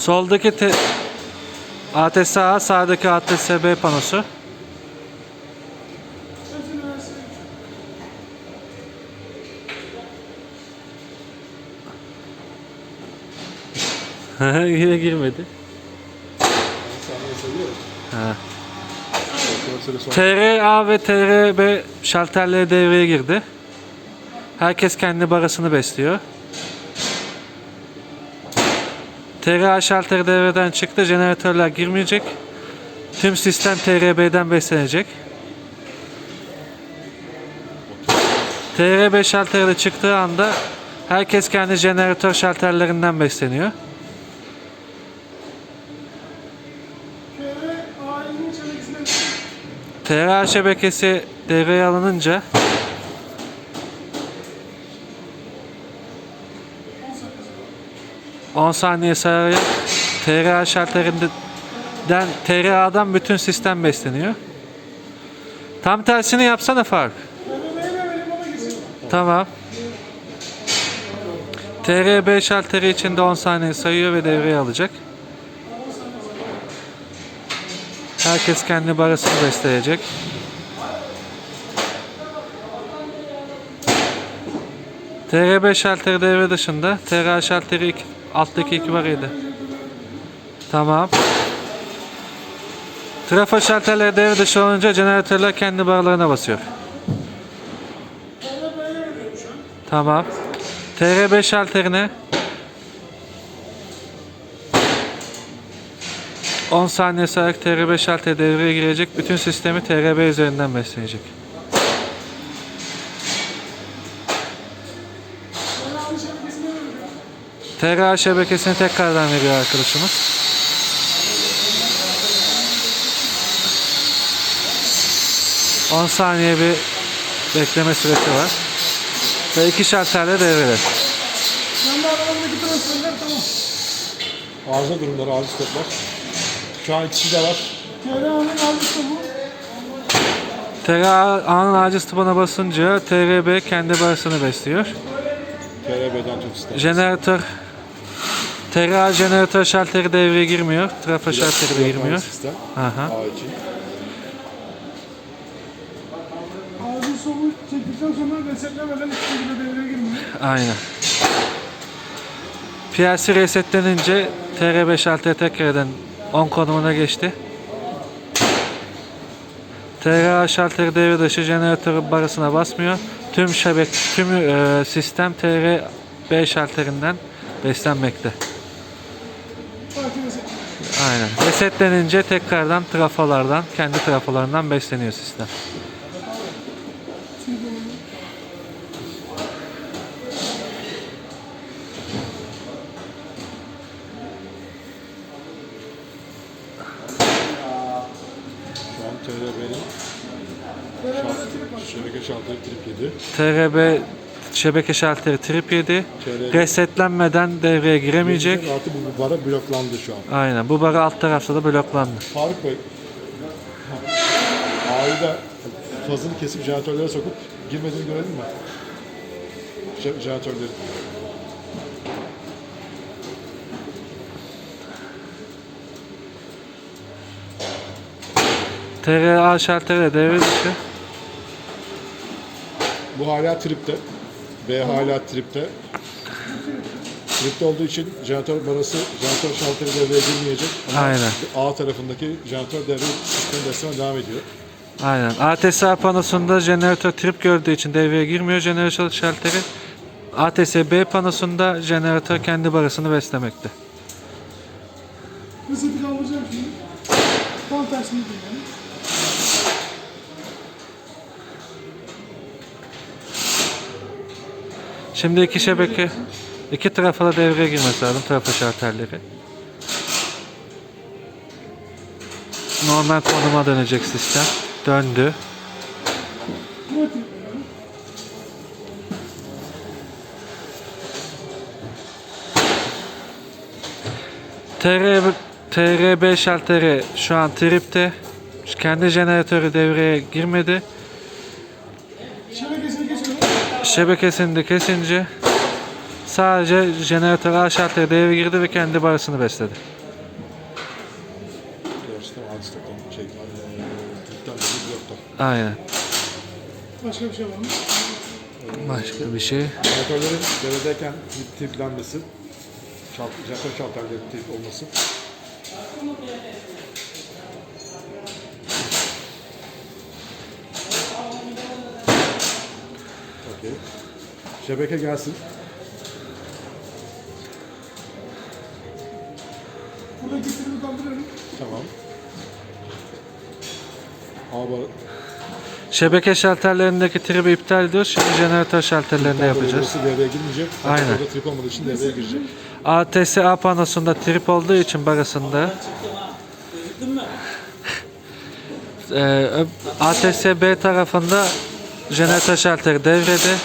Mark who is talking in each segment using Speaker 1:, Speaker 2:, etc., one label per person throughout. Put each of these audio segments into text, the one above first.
Speaker 1: Soldaki te ATS A, sağdaki ATS B panosu. Yine girmedi. Ha. TRA ve TRB şalterleri devreye girdi. Herkes kendi barasını besliyor. TRA şalteri devreden çıktı. Jeneratörler girmeyecek. Tüm sistem TRB'den beslenecek. TRB şalteri de çıktığı anda herkes kendi jeneratör şalterlerinden besleniyor. TRA şebekesi devreye alınınca ...10 saniye sayarak TRA şartlarından TRA'dan bütün sistem besleniyor. Tam tersini yapsana Faruk. Tamam. TRB şalteri içinde 10 saniye sayıyor ve devreye alacak. Herkes kendi barasını besleyecek. TR5 şalteri devre dışında. TR şalteri alttaki iki barıydı. Tamam. Trafo şalterleri devre dışı olunca jeneratörler kendi barlarına basıyor. Tamam. TR5 şalterine 10 saniye sayarak TR5 şalter devreye girecek. Bütün sistemi TRB üzerinden besleyecek. TRA şebekesini tekrardan veriyor arkadaşımız. ...10 saniye bir bekleme süresi var. Ve iki şalterle devrede.
Speaker 2: Ben de aralarındaki transferler tamam.
Speaker 3: Arıza durumları, arıza stoplar. Şu an ikisi de var.
Speaker 2: TRA'nın aldısı bu.
Speaker 1: TRA anın acil stopuna basınca TRB kendi barasını besliyor.
Speaker 3: TRB'den tüm sistem.
Speaker 1: Jeneratör TRA jeneratör şalteri devreye girmiyor. Trafo şalteri de girmiyor.
Speaker 3: Sistem.
Speaker 1: Aha.
Speaker 3: A için.
Speaker 2: Acil solu çektikten sonra resetlemeden hiçbir şekilde devreye girmiyor.
Speaker 1: Aynen. PLC resetlenince TR5 şalteri tekrardan 10 konumuna geçti. TRA şalteri devre dışı jeneratör barasına basmıyor. Tüm şebek, tüm e, sistem TR5 şalterinden beslenmekte. Aynen. Resetlenince tekrardan trafolardan, kendi trafolarından besleniyor sistem.
Speaker 3: TRB'nin şalt, şebeke şalteri trip 7.
Speaker 1: TRB şebeke şalteri trip 7.
Speaker 3: TRB
Speaker 1: Resetlenmeden devreye giremeyecek.
Speaker 3: Artı bu bara bloklandı şu an.
Speaker 1: Aynen. Bu barı alt tarafta da bloklandı.
Speaker 3: Faruk Bey, A'yı da fazını kesip jeneratörlere sokup girmediğini görelim mi? Je- Jeneratörleri.
Speaker 1: TRA şalteri de devre dışı.
Speaker 3: Bu hala tripte. B hala tripte. Tripte olduğu için jeneratör barası, jeneratör şalteri devreye girmeyecek. Ama
Speaker 1: Aynen.
Speaker 3: A tarafındaki jeneratör devre sistemi besleme devam ediyor.
Speaker 1: Aynen. ATS panosunda jeneratör trip gördüğü için devreye girmiyor jeneratör şalteri. ATS B panosunda jeneratör kendi barasını beslemekte.
Speaker 2: Reseti kaldıracağım şimdi. Tam tersini yani.
Speaker 1: Şimdi iki şebeke, iki trafo da devreye girmesi lazım trafo şalterleri. Normal konuma dönecek sistem. Döndü. TR, TRB şalteri şu an tripte. Kendi jeneratörü devreye girmedi.
Speaker 2: Şebekesini
Speaker 1: kesince Sadece jeneratör A şalteri devreye girdi ve kendi barısını besledi.
Speaker 3: Şey.
Speaker 1: Aynen.
Speaker 2: Başka bir şey var mı?
Speaker 1: Başka bir şey.
Speaker 3: Jeneratörlerin devredeyken şalt, jeneratör şalterlerin trip olması. Okey. Şebeke gelsin.
Speaker 2: Buradaki tribi kaldırıyorum.
Speaker 3: Tamam. Hava
Speaker 1: Şebeke şalterlerindeki tribi iptal ediyoruz. Şimdi jeneratör şalterlerinde yapacağız.
Speaker 3: Burası devreye girmeyecek.
Speaker 1: Aynen.
Speaker 3: Orada trip olmadığı için devreye girecek.
Speaker 1: ATS A panosunda trip olduğu için barasında Ee, ATS B tarafında jeneratör şalteri devrede.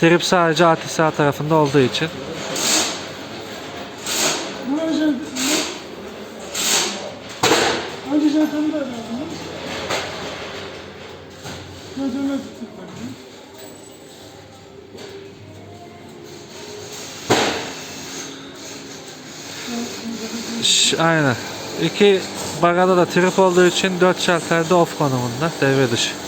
Speaker 1: Trip sadece ATS A tarafında olduğu için. Aynen. İki barada da trip olduğu için 4 şalter de off konumunda devre dışı.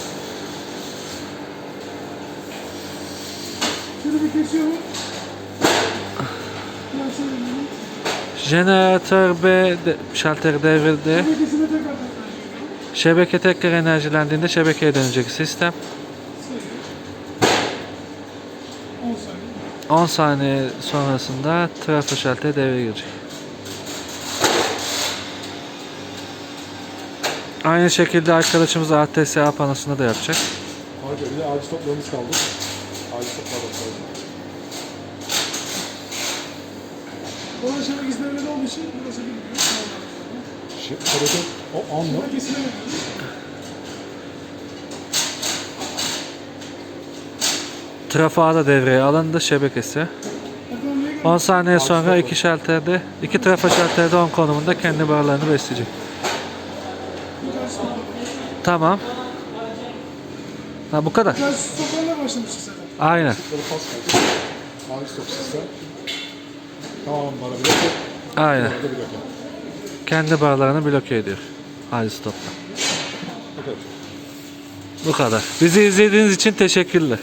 Speaker 1: Jeneratör B de, şalteri
Speaker 2: tekrar
Speaker 1: Şebeke tekrar enerjilendiğinde şebekeye dönecek sistem.
Speaker 2: 10 saniye.
Speaker 1: 10 saniye sonrasında trafo şalteri devreye girecek. Aynı şekilde arkadaşımız ATS A panosunda da yapacak.
Speaker 3: Harika. Bir de acil toplamamız kaldı. Acil toplama bakalım.
Speaker 2: Olan şebek izlemede olduğu için burası bilmiyor.
Speaker 3: Şey, operatör o anla
Speaker 1: A da devreye alındı şebekesi.
Speaker 2: Bakalım ne
Speaker 1: 10 saniye sonra iki şalterde, iki trafo şalterde 10 konumunda kendi barlarını besleyecek. Tamam. Ha bu kadar. Aynen.
Speaker 3: Sistem. Tamam bana bloke.
Speaker 1: Aynen.
Speaker 3: Bloke.
Speaker 1: Kendi barlarını bloke ediyor. Hadi stopla.
Speaker 3: Bu kadar.
Speaker 1: Bu kadar. Bizi izlediğiniz için teşekkürler.